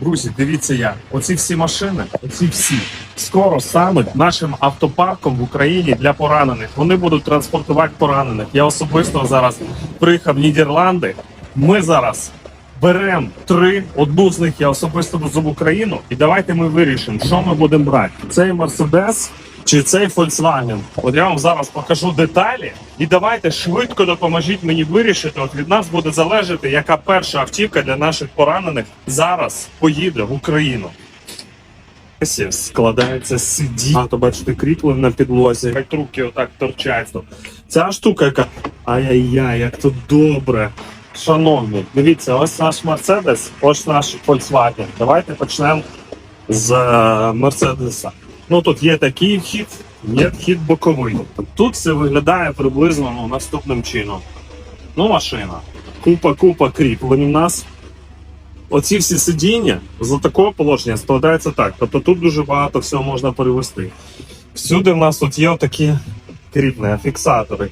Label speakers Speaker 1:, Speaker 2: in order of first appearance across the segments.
Speaker 1: Друзі, дивіться я. Оці всі машини, оці всі скоро стануть нашим автопарком в Україні для поранених. Вони будуть транспортувати поранених. Я особисто зараз приїхав в Нідерланди. Ми зараз беремо три. Одну з них я особисто везу в Україну. І давайте ми вирішимо, що ми будемо брати: цей Мерседес чи цей Volkswagen. От я вам зараз покажу деталі, і давайте швидко допоможіть мені вирішити. От від нас буде залежати, яка перша автівка для наших поранених зараз поїде в Україну. Складається сидіння. А, то бачите, кріплень на підлозі. Як трубки отак торчать. Ця штука, яка ай-яй-яй, як тут добре. Шановні, дивіться, ось наш Мерседес, ось наш Volkswagen. Давайте почнемо з Мерседеса. Ну тут є такий вхід, є вхід боковий. Тут все виглядає приблизно ну, наступним чином. Ну, машина. Купа, купа кріплень у нас. Оці всі сидіння з такого положення складаються так. Тобто тут дуже багато всього можна перевести. Всюди в нас тут є отакі кріплення, фіксатори.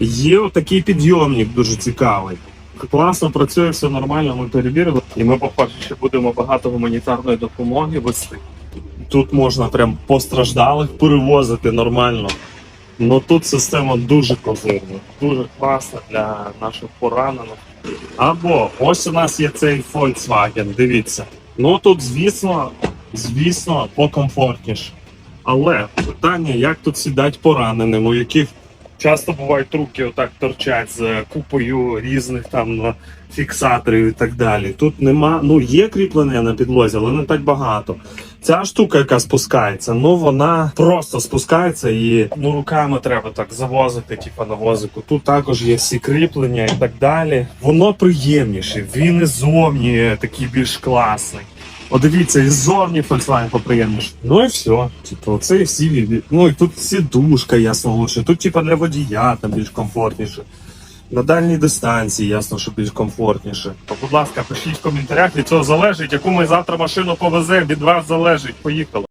Speaker 1: Є отакий підйомник дуже цікавий. Класно працює, все нормально, ми перевірили. І ми, по-перше, будемо багато гуманітарної допомоги вести. Тут можна прям постраждалих перевозити нормально. Ну тут система дуже козирна, дуже класна для наших поранених. Або ось у нас є цей Volkswagen, дивіться. Ну тут, звісно, звісно, покомфортніше. Але питання, як тут сідати пораненим, у яких часто бувають руки отак торчать з купою різних там фіксаторів і так далі. Тут нема, ну є кріплення на підлозі, але не так багато. Ця штука, яка спускається, ну вона просто спускається і ну руками треба так завозити, типу на возику. Тут також є всі кріплення і так далі. Воно приємніше, він і зовні такий більш класний. О, дивіться, і зовні Volkswagen поприємніше. Ну і все. Типу, це і всі Ну і тут сідушка ясно лучше. Тут, типу, для водія там більш комфортніше. На дальній дистанції ясно, що більш комфортніше. То, будь ласка, пишіть в коментарях, від цього залежить, яку ми завтра машину повеземо, від вас залежить. Поїхали.